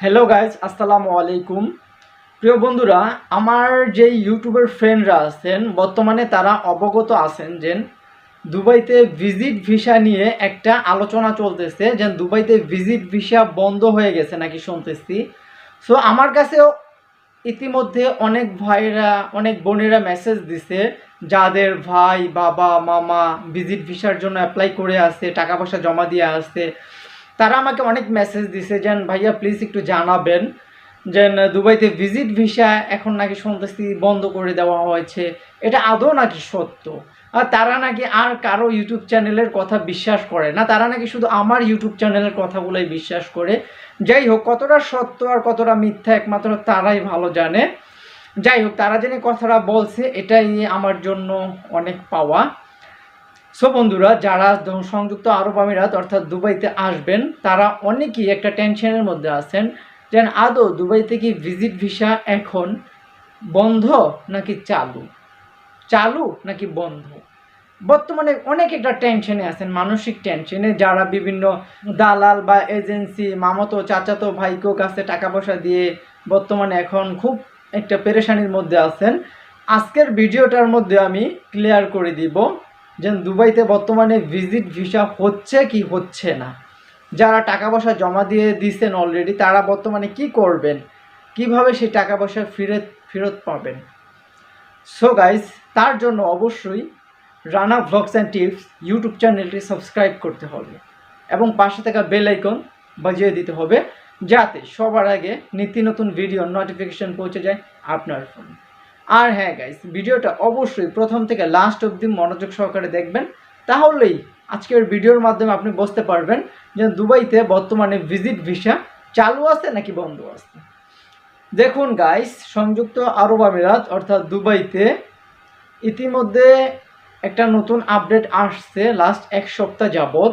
Hello guys আসসালামু আলাইকুম প্রিয় বন্ধুরা, আমার যে ইউটিউবের ফ্রেন্ডরা আছেন, বর্তমানে তারা অবগত আছেন যে দুবাইতে ভিজিট ভিসা নিয়ে একটা আলোচনা চলতেছে যে দুবাইতে ভিজিট ভিসা বন্ধ হয়ে গেছে নাকি শুনতেছি। সো আমার কাছেও ইতিমধ্যে অনেক ভাইরা, অনেক বোনেরা মেসেজ দিছে, যাদের ভাই, বাবা, মামা ভিজিট ভিসার জন্য অ্যাপ্লাই করে আসছে টাকা পয়সা জমা দিয়ে আসছে তারা আমাকে অনেক মেসেজ দিছে যেন ভাইয়া প্লিজ একটু জানাবেন। যেন দুবাইতে ভিজিট ভিসা এখন নাকি শুনতেছি বন্ধ করে দেওয়া হয়েছে। এটা আদৌ নাকি সত্য? আর তারা নাকি আর কারও ইউটিউব চ্যানেলের কথা বিশ্বাস করে না। তারা নাকি শুধু আমার ইউটিউব চ্যানেলের কথাগুলোই বিশ্বাস করে। যাই হোক, কতটা সত্য আর কতটা মিথ্যা একমাত্র তারাই ভালো জানে। যাই হোক, তারা জেনে কথাটা বলছে, এটাই আমার জন্য অনেক পাওয়া। সো বন্ধুরা, যারা সংযুক্ত আরব আমিরাত, অর্থাৎ দুবাইতে আসবেন, তারা অনেকেই একটা টেনশনের মধ্যে আছেন যেন আদৌ দুবাইতে কি ভিজিট ভিসা এখন বন্ধ নাকি চালু? চালু নাকি বন্ধ? বর্তমানে অনেক একটা টেনশনে আছেন, মানসিক টেনশনে যারা বিভিন্ন দালাল বা এজেন্সি মামাতো, চাচাতো, ভাইকো কাছে টাকা পয়সা দিয়ে বর্তমানে এখন খুব একটা পেরেশানির মধ্যে আছেন। আজকের ভিডিওটার মধ্যে আমি ক্লিয়ার করে দিব। যে দুবাইতে বর্তমানে ভিজিট ভিসা হচ্ছে কি হচ্ছে না। যারা টাকা পয়সা জমা দিয়ে দিয়েছেন অলরেডি তারা বর্তমানে কি করবেন? কীভাবে সেই টাকা পয়সা ফেরত ফেরত পাবেন? সো গাইস তার জন্য অবশ্যই Rana vlogs and tips YouTube চ্যানেলটি সাবস্ক্রাইব করতে হবে এবং পাশে থাকা বেল আইকন বাজিয়ে দিতে হবে যাতে সবার আগে নিত্য নতুন ভিডিও নোটিফিকেশন পৌঁছে যায় আপনার ফোনে আর হ্যাঁ গাইস ভিডিওটা অবশ্যই প্রথম থেকে লাস্ট অবধি মনোযোগ সহকারে দেখবেন। তাহলেই আজকের ভিডিওর মাধ্যমে আপনি বুঝতে পারবেন যে দুবাইতে বর্তমানে ভিজিট ভিসা চালু আছে নাকি বন্ধ আছে। দেখুন গাইস সংযুক্ত আরব আমিরাত অর্থাৎ দুবাইতে ইতিমধ্যে একটা নতুন আপডেট আসছে লাস্ট এক সপ্তাহ যাবৎ,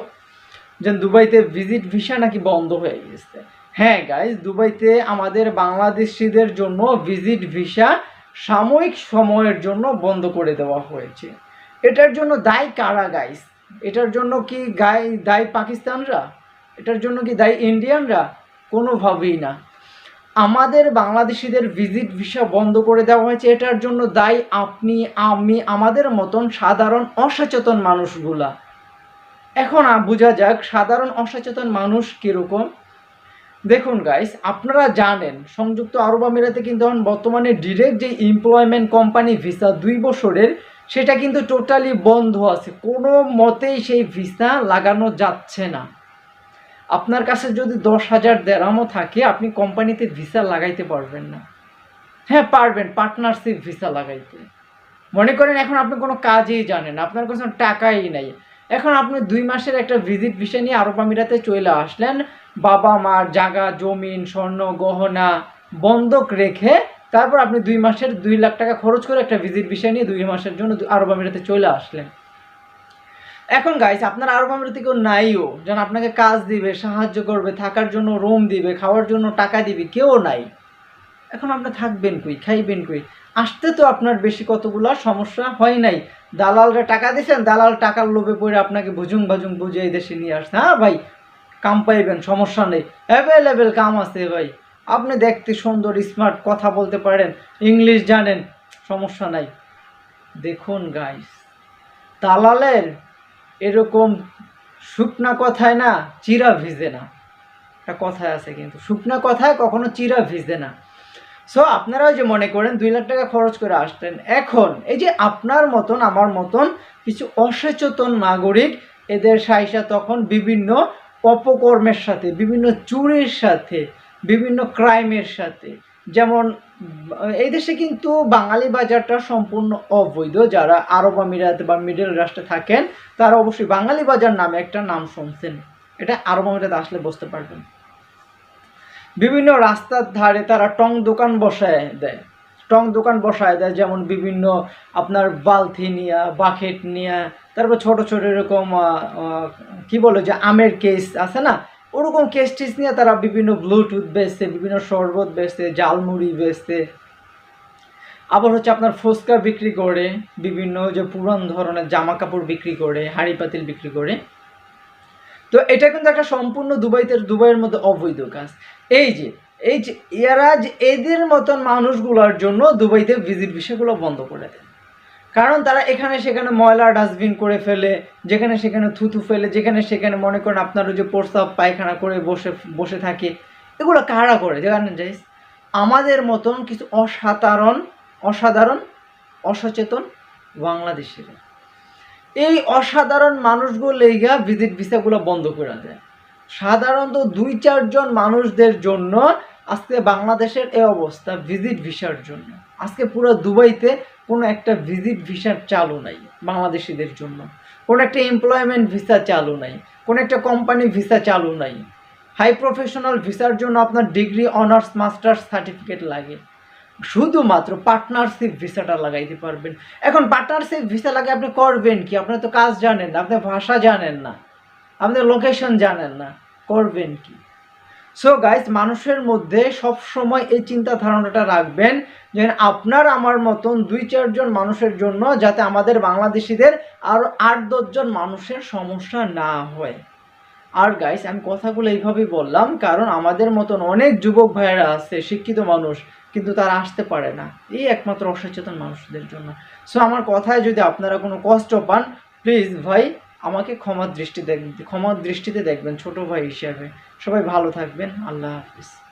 যে দুবাইতে ভিজিট ভিসা নাকি বন্ধ হয়ে গেছে। হ্যাঁ গাইস দুবাইতে আমাদের বাংলাদেশিদের জন্য ভিজিট ভিসা সাময়িক সময়ের জন্য বন্ধ করে দেওয়া হয়েছে। এটার জন্য দায়ী কারা গাইস এটার জন্য কি গাই দায়ী পাকিস্তানরা? এটার জন্য কি দায়ী ইন্ডিয়ানরা? কোনোভাবেই না। আমাদের বাংলাদেশিদের ভিজিট ভিসা বন্ধ করে দেওয়া হয়েছে। এটার জন্য দায়ী আপনি, আমি, আমাদের মতন সাধারণ অসচেতন মানুষগুলা। এখন বোঝা যাক সাধারণ অসচেতন মানুষ কীরকম। দেখুন গাইস আপনারা জানেন, সংযুক্ত আরব আমিরাতে কিন্তু এখন বর্তমানে ডিরেক্ট যে এমপ্লয়মেন্ট কোম্পানি ভিসা দুই বছরের, সেটা কিন্তু টোটালি বন্ধ আছে। কোনো মতেই সেই ভিসা লাগানো যাচ্ছে না। আপনার কাছে যদি দশ হাজার দেরামও থাকে, আপনি কোম্পানিতে ভিসা লাগাইতে পারবেন না। হ্যাঁ পারবেন পার্টনারশিপ ভিসা লাগাইতে। মনে করেন, এখন আপনি কোনো কাজেই জানেন আপনার কাছে টাকাই নাই। এখন আপনি দুই মাসের একটা ভিজিট ভিসা নিয়ে আরব আমিরাতে চলে আসলেন বাবা মার জাগা জমিন, স্বর্ণ, গহনা বন্ধক রেখে তারপর আপনি দুই মাসের দুই লাখ টাকা খরচ করে একটা ভিজিট বিষয় নিয়ে দুই মাসের জন্য আরব আমিরাতে চলে আসলেন। এখন গাইস আপনার আরব আমিরাতে কেউ নাইও। যেন আপনাকে কাজ দিবে, সাহায্য করবে, থাকার জন্য রুম দিবে, খাওয়ার জন্য টাকা দিবে, কেউ নাই। এখন আপনি থাকবেন কই, খাইবেন কই? আসতে তো আপনার বেশি কতগুলো সমস্যা হয় নাই। দালালরা টাকা দিয়েছেন, দালাল টাকার লোভে পড়ে আপনাকে ভুজুং ভাজুং বুঝে এই দেশে নিয়ে আসছে। হ্যাঁ ভাই কাম পাইবেন, সমস্যা নেই। অ্যাভেলেবেল কাম আছে ভাই। আপনি দেখতে সুন্দর স্মার্ট কথা বলতে পারেন ইংলিশ জানেন, সমস্যা নাই। দেখুন গাইস দালালের এরকম শুকনা কথায় না, চিরা ভিজে না। একটা কথায় আছে কিন্তু, শুকনা কথায় কখনো চিরা ভিজে না। সো আপনারাও যে মনে করেন, দুই লাখ টাকা খরচ করে আসলেন। এখন, এই যে আপনার মতন, আমার মতন কিছু অসচেতন নাগরিক, এদের সাইসা তখন বিভিন্ন অপকর্মের সাথে, বিভিন্ন চুরির সাথে, বিভিন্ন ক্রাইমের সাথে। যেমন, এই দেশে কিন্তু বাঙালি বাজারটা সম্পূর্ণ অবৈধ। যারা আরব আমিরাত বা মিডল রাষ্ট্রে থাকেন, তারা অবশ্যই বাঙালি বাজার নামে একটা নাম শুনছেন। এটা আরব আমিরাত আসলে বুঝতে পারবেন। বিভিন্ন রাস্তার ধারে তারা টং দোকান বসায় দেয়। টং দোকান বসায় দেয়, যেমন বিভিন্ন আপনার বালতি নিয়া, বাকেট নিয়া, তারপর ছোট ছোট এরকম কি বলে যে আমের কেস আছে না? ওরকম কেস টেস নিয়ে তারা বিভিন্ন ব্লুটুথ বেচছে, বিভিন্ন শরবত বেচছে জালমুড়ি বেচছে। আবার হচ্ছে আপনার ফুচকা বিক্রি করে, বিভিন্ন যে পুরান ধরনের জামা কাপড় বিক্রি করে, হাঁড়ি পাতিল বিক্রি করে। তো এটা কিন্তু একটা সম্পূর্ণ দুবাইতে, দুবাইয়ের মধ্যে অবৈধ কাজ। এই যে এই যে এরা এদের মতন মানুষগুলোর জন্য দুবাইতে ভিজিট ভিসাগুলো বন্ধ করে দেয়। কারণ তারা এখানে সেখানে ময়লা ডাস্টবিন করে ফেলে, যেখানে সেখানে থুতু ফেলে, যেখানে সেখানে মনে করেন আপনার যে প্রস্তাব পায়খানা করে বসে বসে থাকে। এগুলো কারা করে? জানেন যাইস আমাদের মতন কিছু অসাধারণ অসাধারণ, অসচেতন বাংলাদেশিরা। এই অসাধারণ মানুষগুলো লেগা ভিজিট ভিসাগুলো বন্ধ করে দেয়। সাধারণত দুই চারজন মানুষদের জন্য আজকে বাংলাদেশের এই অবস্থা ভিজিট ভিসার জন্য। আজকে পুরো দুবাইতে কোনো একটা ভিজিট ভিসা চালু নাই বাংলাদেশিদের জন্য। কোনো একটা এমপ্লয়মেন্ট ভিসা চালু নাই, কোনো একটা কোম্পানি ভিসা চালু নাই। হাই প্রফেশনাল ভিসার জন্য আপনার ডিগ্রি অনার্স মাস্টার্স সার্টিফিকেট লাগে। শুধুমাত্র পার্টনারশিপ ভিসাটা লাগাইতে পারবেন। এখন পার্টনারশিপ ভিসা লাগে আপনি করবেন কি? আপনি তো কাজ জানেন না আপনি ভাষা জানেন না আপনি লোকেশন জানেন না, করবেন কি? সো গাইস মানুষের মধ্যে সব সময় এই চিন্তা ধারণাটা রাখবেন যে আপনার আমার মতন দুই চারজন মানুষের জন্য যাতে আমাদের বাংলাদেশিদের আরও আট দশজন মানুষের সমস্যা না হয়। আর গাইস আমি কথাগুলো এইভাবেই বললাম, কারণ আমাদের মতন অনেক যুবক ভাইয়েরা আছে, শিক্ষিত মানুষ, কিন্তু তারা আসতে পারে না। এই একমাত্র অসচেতন মানুষদের জন্য। সো আমার কথায় যদি আপনারা কোনো কষ্ট পান প্লিজ ভাই আমাকে ক্ষমার দৃষ্টি দেখ ক্ষমার দৃষ্টিতে দেখবেন, ছোট ভাই হিসাবে। সবাই ভালো থাকবেন। আল্লাহ হাফিজ।